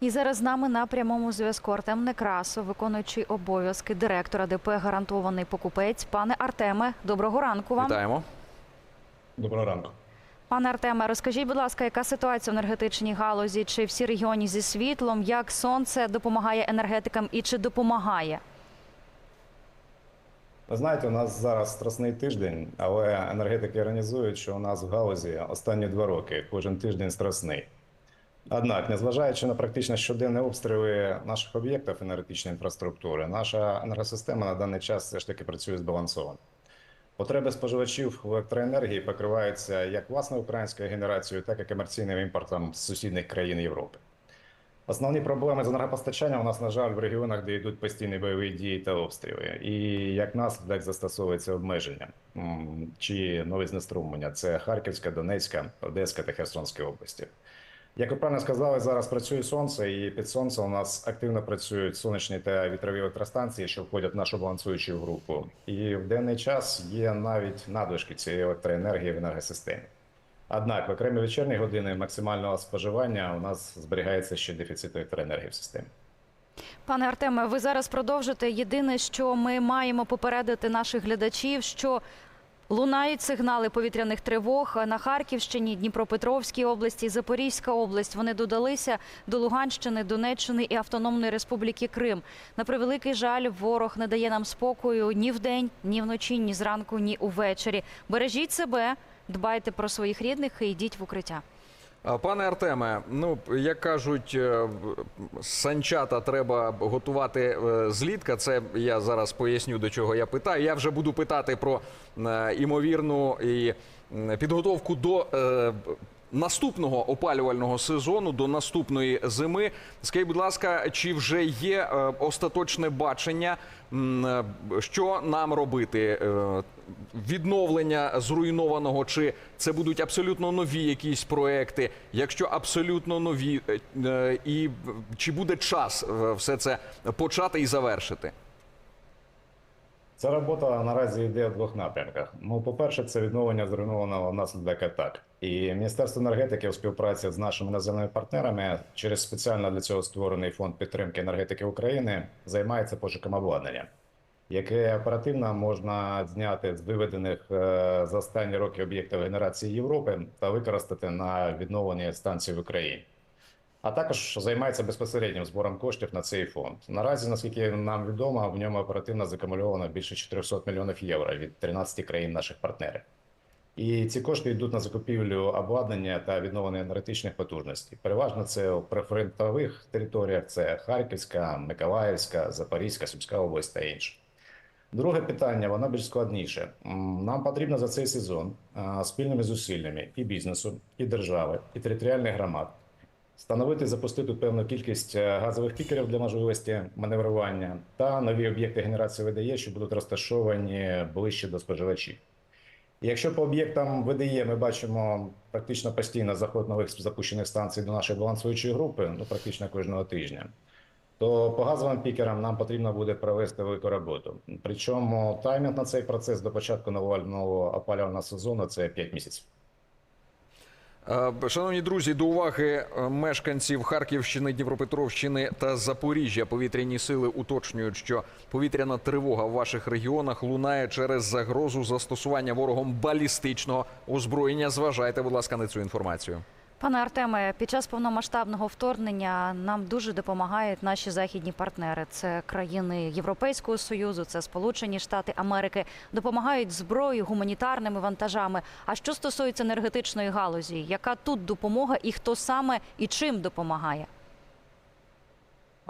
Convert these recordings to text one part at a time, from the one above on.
І зараз з нами на прямому зв'язку Артем Некрасов, виконуючий обов'язки директора ДП гарантований покупець. Пане Артеме, доброго ранку вам. Вітаємо. Доброго ранку. Пане Артеме, розкажіть, будь ласка, яка ситуація в енергетичній галузі? Чи всі регіони зі світлом? Як сонце допомагає енергетикам і чи допомагає? Ви знаєте, у нас зараз страсний тиждень, але енергетики організують, що у нас в галузі останні два роки кожен тиждень страсний. Однак, незважаючи на практично щоденні обстріли наших об'єктів енергетичної інфраструктури, наша енергосистема на даний час все ж таки працює збалансовано. Потреби споживачів електроенергії покриваються як власною українською генерацією, так і комерційним імпортом з сусідніх країн Європи. Основні проблеми з енергопостачанням у нас, на жаль, в регіонах, де йдуть постійні бойові дії та обстріли. І як наслідок застосовується обмеження чи нові знеструмлення. Це Харківська, Донецька, Одеська та Херсонська області. Як ви правильно сказали, зараз працює сонце, і під сонцем у нас активно працюють сонячні та вітрові електростанції, що входять в нашу балансуючу групу. І в денний час є навіть надлишки цієї електроенергії в енергосистемі. Однак в окремі вечірні години максимального споживання у нас зберігається ще дефіцит електроенергії в системі. Пане Артеме, ви зараз продовжите. Єдине, що ми маємо попередити наших глядачів, що лунають сигнали повітряних тривог на Харківщині, Дніпропетровській області, Запорізька область. Вони додалися до Луганщини, Донеччини і Автономної Республіки Крим. На превеликий жаль, ворог не дає нам спокою ні вдень, ні вночі, ні зранку, ні увечері. Бережіть себе, дбайте про своїх рідних і йдіть в укриття. А, Пане Артеме, ну як кажуть, е, санчата треба готувати е, злітка. Це я зараз поясню до чого я питаю. Я вже буду питати про е, імовірну і підготовку до. Наступного опалювального сезону до наступної зими, скажіть, будь ласка, чи вже є е, остаточне бачення, е, що нам робити? Е, відновлення зруйнованого, чи це будуть абсолютно нові якісь проекти? Якщо абсолютно нові, і чи буде час все це почати і завершити? Ця робота наразі йде в двох напрямках. Ну, по-перше, це відновлення зруйнованого внаслідок атак. І Міністерство енергетики у співпраці з нашими іноземними партнерами через спеціально для цього створений фонд підтримки енергетики України займається пошуком обладнання, яке оперативно можна зняти з виведених е, за останні роки об'єктів генерації Європи та використати на відновлення станцій в Україні. А також займається безпосереднім збором коштів на цей фонд. Наразі, наскільки нам відомо, в ньому оперативно закумульовано більше 400 мільйонів євро від 13 країн наших партнерів. І ці кошти йдуть на закупівлю обладнання та відновлення енергетичних потужностей. Переважно це у прифронтових територіях: це Харківська, Миколаївська, Запорізька, Сумська область та інші. Друге питання, воно більш складніше. Нам потрібно за цей сезон спільними зусиллями і бізнесу, і держави, і територіальних громад встановити запустити певну кількість е, газових пікерів для можливості маневрування та нові об'єкти генерації ВДЄ, що будуть розташовані ближче до споживачів. Якщо по об'єктам ВДЄ ми бачимо практично постійно заход нових запущених станцій до нашої балансуючої групи, ну практично кожного тижня, то по газовим пікерам нам потрібно буде провести велику роботу. Причому таймінг на цей процес до початку нового опалювального сезону це 5 місяців. Е, Шановні друзі, до уваги е, мешканців Харківщини, Дніпропетровщини та Запоріжжя повітряні сили уточнюють, що повітряна тривога в ваших регіонах лунає через загрозу застосування ворогом балістичного озброєння. Зважайте, будь ласка, на цю інформацію. Пане Артеме, під час повномасштабного вторгнення нам дуже допомагають наші західні партнери. Це країни Європейського союзу, це Сполучені Штати Америки. Допомагають зброєю, гуманітарними вантажами. А що стосується енергетичної галузі, яка тут допомога і хто саме і чим допомагає?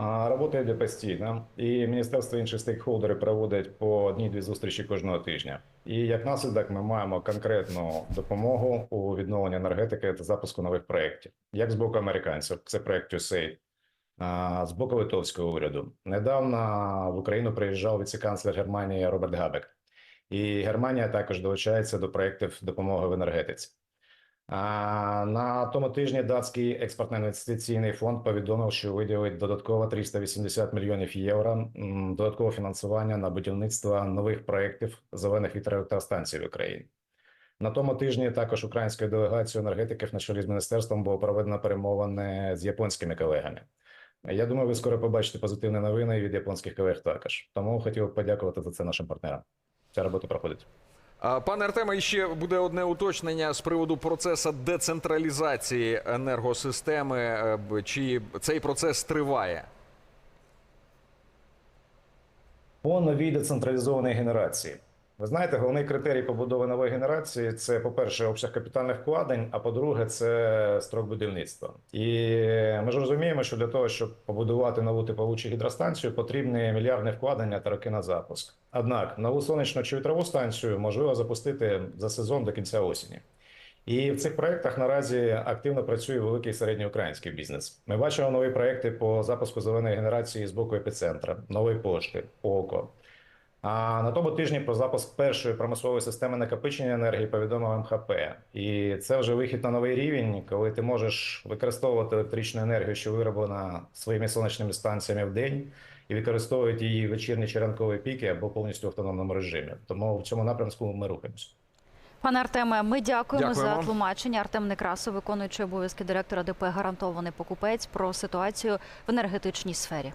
Робота йде постійно, і міністерство і інші стейкхолдери проводять по одній-дві зустрічі кожного тижня. І як наслідок ми маємо конкретну допомогу у відновленні енергетики та запуску нових проєктів, як з боку американців, це проєкт USAID, з боку литовського уряду. Недавно в Україну приїжджав віце-канцлер Германії Роберт Габек, і Германія також долучається до проєктів допомоги в енергетиці. На тому тижні датський експортно-інвестиційний фонд повідомив, що виділить додатково 380 мільйонів євро додаткового фінансування на будівництво нових проєктів зелених вітроелектростанцій в Україні. На тому тижні також українською делегацією енергетиків на чолі з міністерством було проведено перемовини з японськими колегами. Я думаю, ви скоро побачите позитивні новини від японських колег також. Тому хотів подякувати за це нашим партнерам. Ця робота проходить. Пане Артеме, ще буде одне уточнення з приводу процесу децентралізації енергосистеми. Е, Чи цей процес триває? По новій децентралізованій генерації. Ви знаєте, головний критерій побудови нової генерації це, по-перше, обсяг капітальних вкладень, а по-друге, це строк будівництва. І ми ж розуміємо, що для того, щоб побудувати нову типову чи гідростанцію, потрібні мільярдні вкладення та роки на запуск. Однак нову сонячну чи вітрову станцію можливо запустити за сезон до кінця осені. І в цих проєктах наразі активно працює великий середньоукраїнський бізнес. Ми бачимо нові проєкти по запуску зеленої генерації з боку епіцентра, нової пошти, ОКО. А на тому тижні про запуск першої промислової системи накопичення енергії повідомив МХП. І це вже вихід на новий рівень, коли ти можеш використовувати електричну енергію, що вироблена своїми сонячними станціями в день, і використовувати її в вечірні чи ранкові піки або повністю в автономному режимі. Тому в цьому напрямку ми рухаємося. Пане Артеме, ми дякуємо, Дякуємо. за тлумачення. Артем Некрасов, виконуючий обов'язки директора ДП гарантований покупець про ситуацію в енергетичній сфері.